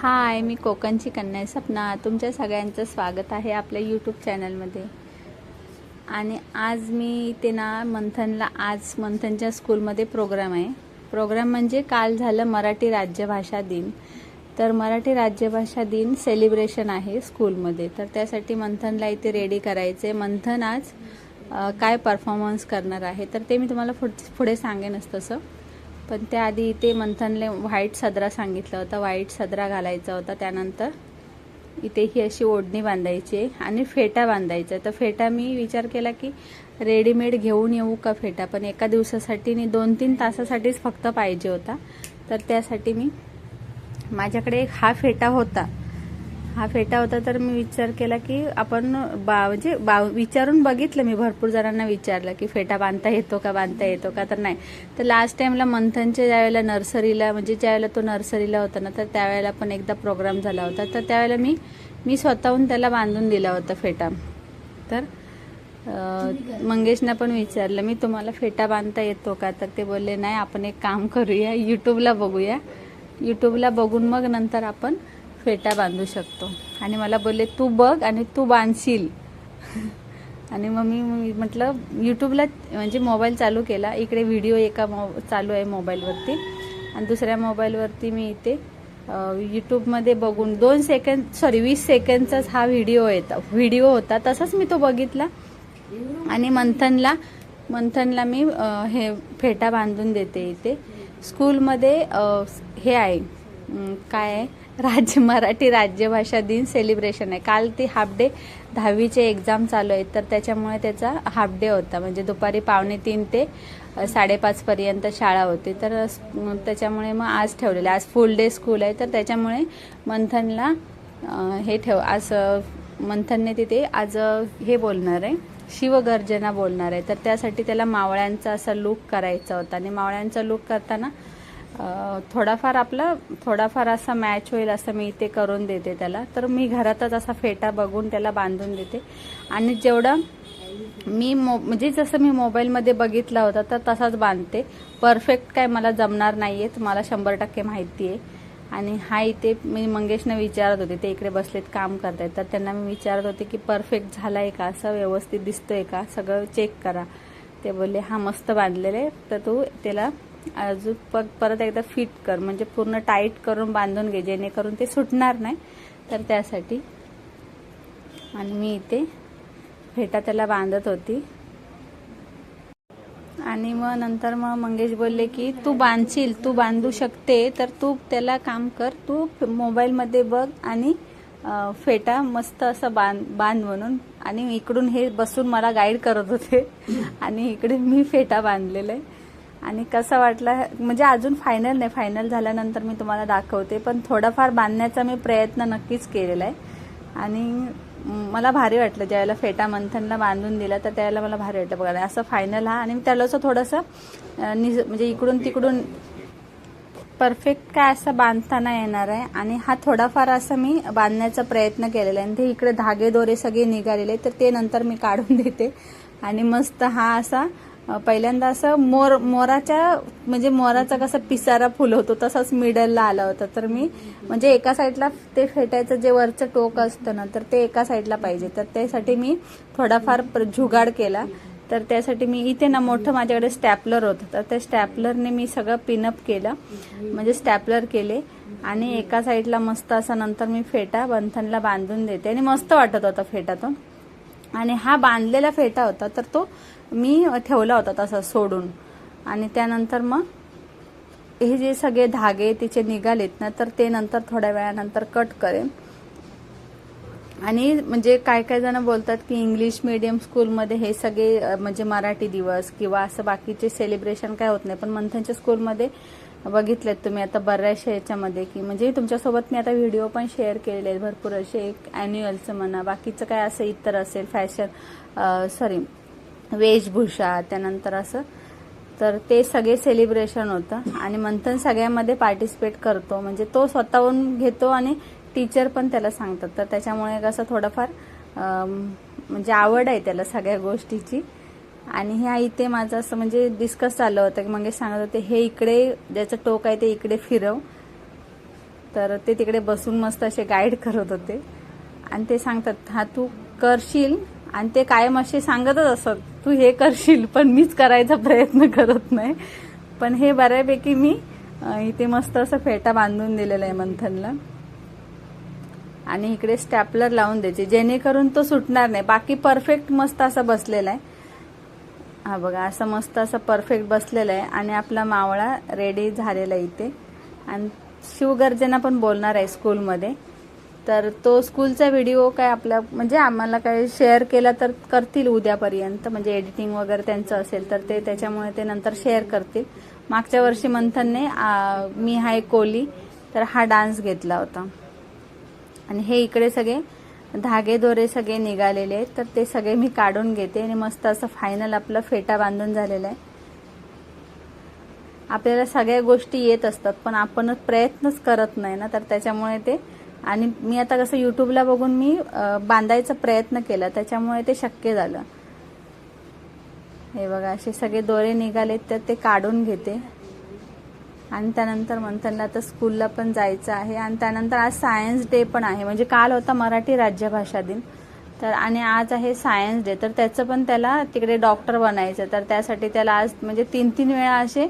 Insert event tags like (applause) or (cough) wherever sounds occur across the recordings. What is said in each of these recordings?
हाय मी कोकणची कन्या सपना. तुमच्या सगळ्यांचं स्वागत आहे आपल्या यूट्यूब चॅनलमध्ये आणि आज मी इथे ना मंथनला आज मंथनच्या स्कूलमध्ये प्रोग्राम आहे. प्रोग्राम म्हणजे काल झालं मराठी राज्यभाषा दिन. तर मराठी राज्यभाषा दिन सेलिब्रेशन आहे स्कूलमध्ये तर त्यासाठी मंथनला इथे रेडी करायचे मंथन आज काय परफॉर्मन्स करणार आहे? तर ते मी तुम्हाला पुढ पुढे सांगेनच तसं पण त्याआधी इथे मंथनले व्हाईट सदरा सांगितला होता. व्हाईट सदरा घालायचा होता. त्यानंतर इथे ही अशी ओढणी बांधायची आहे आणि फेटा बांधायचा आहे. तर फेटा मी विचार केला की रेडीमेड घेऊन येऊ का फेटा? पण एका दिवसासाठी आणि दोन तीन तासासाठीच फक्त पाहिजे होता. तर त्यासाठी मी माझ्याकडे एक हा फेटा होता. हा फेटा होता तर मी विचार केला की आपण बा म्हणजे बा विचारून बघितलं मी भरपूर जणांना विचारलं की फेटा बांधता येतो का बांधता येतो का? तर नाही. तर लास्ट टाइमला मंथनच्या ज्यावेळेला नर्सरीला म्हणजे ज्यावेळेला तो नर्सरीला होता ना तर त्यावेळेला पण एकदा प्रोग्राम झाला होता. तर त्यावेळेला मी मी स्वतःहून त्याला बांधून दिला होता फेटा. तर अं, मंगेशनं पण विचारलं मी तुम्हाला फेटा बांधता येतो का? तर ते बोलले नाही आपण एक काम करूया यूट्यूबला बघूया. यूट्यूबला बघून मग नंतर आपण फेटा बांधू शकतो. आणि मला बोलले तू बघ आणि तू बांधशील. (laughs) आणि मग मी म्हटलं यूट्यूबला म्हणजे मोबाईल चालू केला. इकडे व्हिडिओ एका मो चालू आहे मोबाईलवरती आणि दुसऱ्या मोबाईलवरती मी इथे यूट्यूबमध्ये बघून दोन सेकंद सॉरी वीस सेकंडचाच हा व्हिडिओ येता व्हिडिओ होता. तसाच मी तो बघितला. आणि मंथनला मंथनला मी हे फेटा बांधून देते इथे. स्कूलमध्ये हे आहे. काय आहे? राज्य मराठी राज्यभाषा दिन सेलिब्रेशन आहे. काल ती हाफ डे दहावीचे एक्झाम चालू आहेत. तर त्याच्यामुळे त्याचा हाफ डे होता. म्हणजे दुपारी पावणे तीन ते साडेपाचपर्यंत शाळा होती. तर त्याच्यामुळे मग आज ठेवलेलं आहे. आज फुल डे स्कूल आहे. तर त्याच्यामुळे मंथनला हे ठेव आज मंथनने तिथे आज हे बोलणार आहे. शिवगर्जना बोलणार आहे. तर त्यासाठी त्याला मावळ्यांचा असा लुक करायचा होता. आणि मावळ्यांचा लुक करताना थोडाफार आपला थोडाफार असा मॅच होईल असं मी ते करून देते त्याला. तर मी घरातच असा फेटा बघून त्याला बांधून देते. आणि जेवढं मी मो म्हणजे जसं मी मोबाईलमध्ये बघितला होता तर तसाच बांधते. परफेक्ट काय मला जमणार नाही आहे मला शंभर टक्के माहिती आहे. आणि हा इथे मी मंगेशनं विचारत होते ते इकडे बसलेत काम करतायत. तर त्यांना मी विचारत होते की परफेक्ट झाला आहे का? असं व्यवस्थित दिसतोय का? सगळं चेक करा. ते बोलले हा मस्त बांधलेलं आहे. तर तू त्याला अजून प परत एकदा फिट कर म्हणजे पूर्ण टाईट करून बांधून घे जेणेकरून ते सुटणार नाही. तर त्यासाठी आणि मी इथे फेटा त्याला बांधत होती. आणि मग नंतर मग मंगेश बोलले की तू बांधशील तू बांधू शकते तर तू त्याला काम कर तू मोबाईलमध्ये बघ आणि फेटा मस्त असं बांध बांध म्हणून. आणि इकडून हे बसून मला गाईड करत होते. आणि इकडे मी फेटा बांधलेला आहे. आणि कसा वाटला म्हणजे अजून फायनल नाही फायनल झाल्यानंतर मी तुम्हाला दाखवते पण थोडाफार बांधण्याचा मी प्रयत्न नक्कीच केलेला आहे. आणि मला भारी वाटलं ज्यावेळेला फेटा मंथनला बांधून दिला तर त्यावेळेला मला भारी वाटलं बघा. असं फायनल हा आणि त्याला असं थोडंसं निज म्हणजे इकडून तिकडून परफेक्ट काय असं बांधताना येणार आहे. आणि हा थोडाफार असं मी बांधण्याचा प्रयत्न केलेला आहे. आणि ते इकडे धागे दोरे सगळे निघालेले तर ते नंतर मी काढून देते. आणि मस्त हा असा पहिल्यांदा असं मोर मोराच्या म्हणजे मोराचा कसा पिसारा फुलवतो तसाच मिडलला आला होता. तर मी म्हणजे एका साईडला ते फेटायचं जे वरचं टोक असतं ना तर ते एका साईडला पाहिजे. तर त्यासाठी मी थोडाफार प्र- जुगाड केला. तर त्यासाठी मी इथे ना मोठं माझ्याकडे स्टॅपलर होतं. तर त्या स्टॅपलरने मी सगळं पिनअप केलं. म्हणजे स्टॅपलर केले. आणि एका साईडला मस्त असा नंतर मी फेटा बंथनला बांधून देते. आणि मस्त वाटत होता फेटा तो आणि हा बांधलेला फेटा होता तर तो मी ठेवला होता तसा सोडून. आणि त्यानंतर मग हे जे सगळे धागे तिचे निघालेत ना तर ते नंतर थोड्या वेळानंतर कट करेन. आणि म्हणजे काय काय जण बोलतात की इंग्लिश मिडियम स्कूलमध्ये हे सगळे म्हणजे मराठी दिवस किंवा असं बाकीचे सेलिब्रेशन काय होत नाही पण मंथनच्या स्कूलमध्ये बघितलेत तुम्ही आता बऱ्याचशा याच्यामध्ये की म्हणजे तुमच्यासोबत मी आता व्हिडिओ पण शेअर केलेले आहेत. भरपूर असे एक अॅन्युअलचं म्हणा बाकीचं काय असं इतर असेल फॅशन सॉरी वेशभूषा त्यानंतर असं. तर ते सगळे सेलिब्रेशन होतं. आणि मंथन सगळ्यामध्ये पार्टिसिपेट करतो. म्हणजे तो स्वतःहून घेतो आणि टीचर पण त्याला सांगतात. तर त्याच्यामुळे कसं थोडंफार म्हणजे आवड आहे त्याला सगळ्या गोष्टीची. आणि ह्या इथे माझं असं म्हणजे डिस्कस चाललं होतं की मग सांगत होते हे इकडे ज्याचं टोक आहे ते इकडे फिरव. तर ते तिकडे बसून मस्त असे गाईड करत होते. आणि ते सांगतात हा तू करशील आणि ते कायम असे सांगतच असत तू हे करशील पण मीच करायचा प्रयत्न करत नाही. पण हे बऱ्यापैकी मी इथे मस्त असं फेटा बांधून दिलेला आहे मंथनला. आणि इकडे स्टॅपलर लावून द्यायचे जेणेकरून तो सुटणार नाही. बाकी परफेक्ट मस्त असा बसलेला आहे. हा बघा असं मस्त असं परफेक्ट बसलेलं आहे. आणि आपला मावळा रेडी झालेला आहे इथे. आणि शिवगर्जना पण बोलणार आहे स्कूलमध्ये तर तो स्कूलचा व्हिडिओ काय आपल्या म्हणजे आम्हाला काय शेअर केला तर करतील उद्यापर्यंत. म्हणजे एडिटिंग वगैरे त्यांचं असेल तर ते त्याच्यामुळे ते नंतर शेअर करतील. मागच्या वर्षी मंथनने मी हाय कोली तर हा डान्स घेतला होता. आणि हे इकडे सगळे धागे दोरे सगळे निघालेले आहेत तर ते सगळे मी काढून घेते आणि मस्त असं फायनल आपलं फेटा बांधून झालेला आहे. आपल्याला सगळ्या गोष्टी येत असतात पण आपण प्रयत्नच करत नाही ना तर त्याच्यामुळे ते आणि मी आता कसं युट्यूबला बघून मी बांधायचा प्रयत्न केला त्याच्यामुळे ते शक्य झालं. हे बघा असे सगळे दोरे निघालेत तर ते काढून घेते. आणि त्यानंतर मंथनला आता स्कूलला पण जायचं आहे. आणि त्यानंतर आज सायन्स डे पण आहे. म्हणजे काल होता मराठी राज्यभाषा दिन. तर आणि आज आहे सायन्स डे. तर त्याचं पण त्याला तिकडे डॉक्टर बनायचं. तर त्यासाठी त्याला आज म्हणजे तीन तीन वेळा असे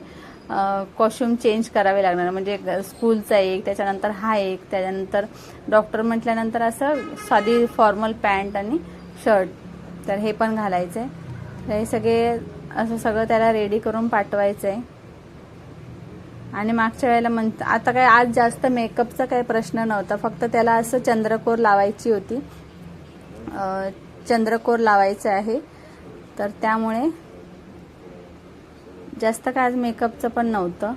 कॉस्ट्युम चेंज करावे लागणार. म्हणजे स्कूलचा एक त्याच्यानंतर हा एक त्याच्यानंतर डॉक्टर म्हटल्यानंतर असं साधी फॉर्मल पॅन्ट आणि शर्ट. तर हे पण घालायचं आहे हे सगळे असं सगळं त्याला रेडी करून पाठवायचं आहे आणि मागच्या वेळेला म्हण आता काय आज जास्त मेकअपचा काही प्रश्न नव्हता. फक्त त्याला असं चंद्रकोर लावायची होती. चंद्रकोर लावायचं आहे. तर त्यामुळे जास्त काय आज मेकअपचं पण नव्हतं.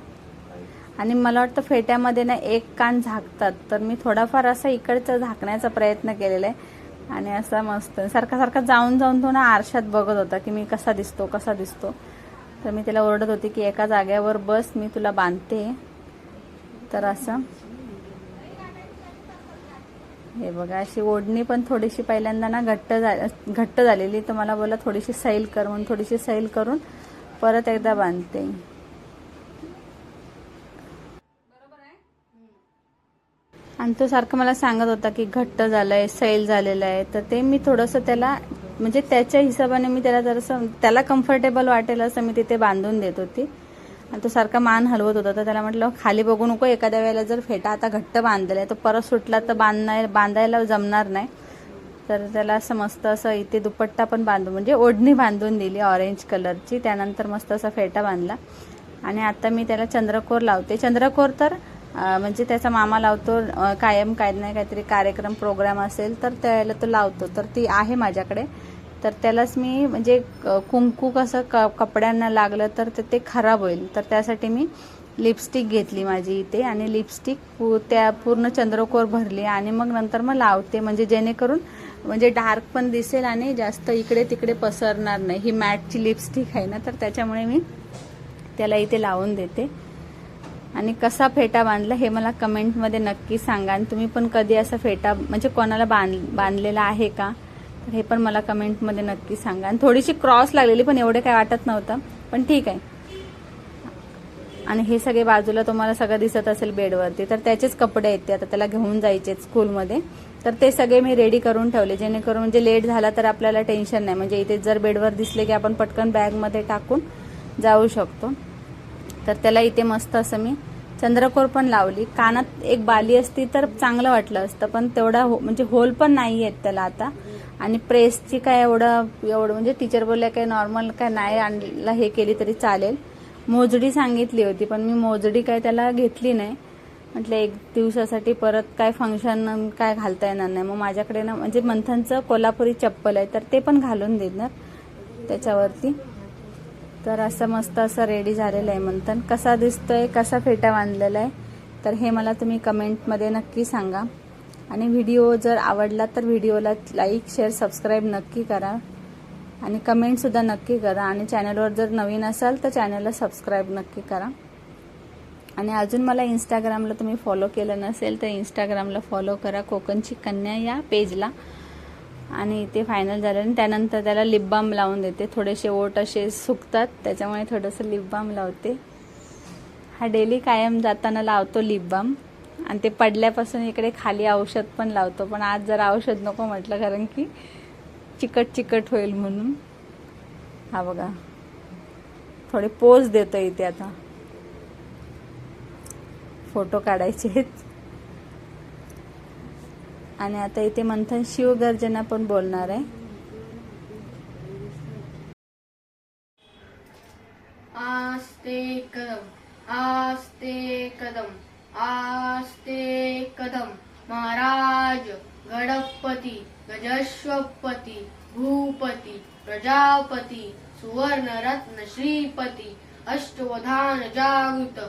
आणि मला वाटतं फेट्यामध्ये ना एक कान झाकतात. तर मी थोडाफार असा इकडचा झाकण्याचा प्रयत्न केलेला आहे. आणि असा मस्त सारखा सारखा जाऊन जाऊन तो ना आरशात बघत होता की मी कसा दिसतो कसा दिसतो. तर मी त्याला ओरडत होती की एका जागेवर बस मी तुला बांधते. तर असं. हे बघा अशी ओढणी पण थोडीशी पहिल्यांदा ना घट्ट झा घट्ट झालेली तर मला बोला थोडीशी सैल कर म्हणून थोडीशी सैल करून परत एकदा बांधते. आणि तो सारखं मला सांगत होता की घट्ट झालंय सैल झालेलं आहे. तर ते मी थोडंसं त्याला म्हणजे त्याच्या हिशोबाने मी त्याला जरासं त्याला कम्फर्टेबल वाटेल असं मी तिथे बांधून देत होती. आणि तो सारखा मान हलवत होता. तर त्याला म्हटलं खाली बघू नको एखाद्या वेळेला जर फेटा आता घट्ट बांधलेला आहे तो परत सुटला तर बांधणार बांधायला जमणार नाही. तर त्याला असं मस्त असं इथे दुपट्टा पण बांधून म्हणजे ओढणी बांधून दिली ऑरेंज कलरची त्यानंतर मस्त असा फेटा बांधला. आणि आता मी त्याला चंद्रकोर लावते. चंद्रकोर तर म्हणजे त्याचा मामा लावतो कायम काय नाही काहीतरी कार्यक्रम प्रोग्राम असेल तर त्याला तो लावतो. तर ती आहे माझ्याकडे. तर त्यालाच मी म्हणजे क- कुंकू कसं क कपड्यांना लागलं तर ते- ते खराब होईल. तर त्यासाठी मी लिपस्टिक घेतली माझी इथे आणि लिपस्टिक पू त्या पूर्ण चंद्रकोर भरली आणि मग नंतर मग लावते. म्हणजे जेणेकरून म्हणजे डार्क पण दिसेल आणि जास्त इकडे तिकडे पसरणार नाही. ही मॅटची लिपस्टिक आहे ना तर त्याच्यामुळे मी त्याला इथे लावून देते. आणि कसा फेटा बांधला हे मला कमेंटमध्ये नक्की सांगा. आणि तुम्ही पण कधी असा फेटा म्हणजे कोणाला बांध बांधलेला आहे का? तर हे पण मला कमेंटमध्ये नक्की सांगा. आणि थोडीशी क्रॉस लागलेली पण एवढे काय वाटत नव्हतं. पण ठीक आहे. आणि हे सगळे बाजूला तुम्हाला सगळं दिसत असेल बेडवरती तर त्याचेच कपडे आहेत ते. आता त्याला घेऊन जायचे स्कूलमध्ये. तर ते सगळे मी रेडी करून ठेवले. जेणेकरून म्हणजे लेट झाला तर आपल्याला टेन्शन नाही. म्हणजे इथे जर बेडवर दिसले की आपण पटकन बॅगमध्ये टाकून जाऊ शकतो. तर त्याला इथे मस्त असं मी चंद्रकोर पण लावली. कानात एक बाली असती तर चांगलं वाटलं असतं पण तेवढा हो म्हणजे होल पण नाही आहेत त्याला आता. आणि प्रेसची काय एवढं एवढं म्हणजे टीचर बोलल्या काय नॉर्मल काय नाही आणला हे केली तरी चालेल. मोजडी सांगितली होती पण मी मोजडी काय त्याला घेतली नाही. म्हटलं एक दिवसासाठी परत काय फंक्शन काय घालता येणार नाही. मग माझ्याकडे ना म्हणजे मंथनचं कोल्हापुरी चप्पल आहे तर ते पण घालून देणार त्याच्यावरती. तर असं मस्त असं रेडी झालेलं आहे मंथन. कसा दिसतोय कसा फेटा बांधलेला आहे तर हे मला तुम्ही कमेंटमध्ये नक्की सांगा. आणि व्हिडिओ जर आवडला तर व्हिडिओला लाईक शेअर सबस्क्राईब नक्की करा. आणि कमेंटसुद्धा नक्की करा. आणि चॅनलवर जर नवीन असाल तर चॅनलला सबस्क्राईब नक्की करा. आणि अजून मला इंस्टाग्रामला तुम्ही फॉलो केलं नसेल तर इंस्टाग्रामला फॉलो करा. कोकणची कन्या या पेजला आणि ते फायनल झालं आणि त्यानंतर त्याला लिप बाम लावून देते. थोडेसे ओट असे सुकतात त्याच्यामुळे थोडंसं लिप बाम लावते. हा डेली कायम जाताना लावतो लिप बाम आणि ते पडल्यापासून इकडे खाली औषध पण लावतो. पण आज जरा औषध नको म्हटलं कारण की चिकट चिकट होईल म्हणून. हा बघा. थोडे पोज देतो इथे आता. फोटो काढायचे आहेत. आणि आता इथे मंथन शिवगर्जना पण बोलणार आहे. आस्ते कदम आस्ते कदम आस्ते कदम महाराज गणपती गजस्वपती भूपती प्रजापती सुवर्ण रत्न श्रीपती अष्टवधान जागृत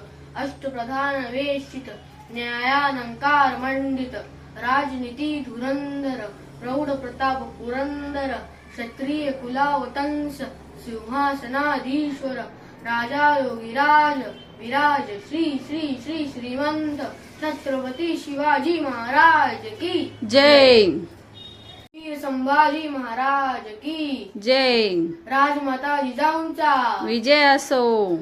अष्टप्रधान वेशित न्यायानंकार मंडित राजनीती धुरंधर प्रौढ प्रताप पुरंदर क्षत्रिय कुलावतंस सिंहासनाधीश्वर राजा योगीराज विराज श्री श्री श्री श्रीमंत छत्रपती शिवाजी महाराज की जय। वीर संभाजी महाराज की। जय। राजमाता जिजाऊंचा। विजय असो।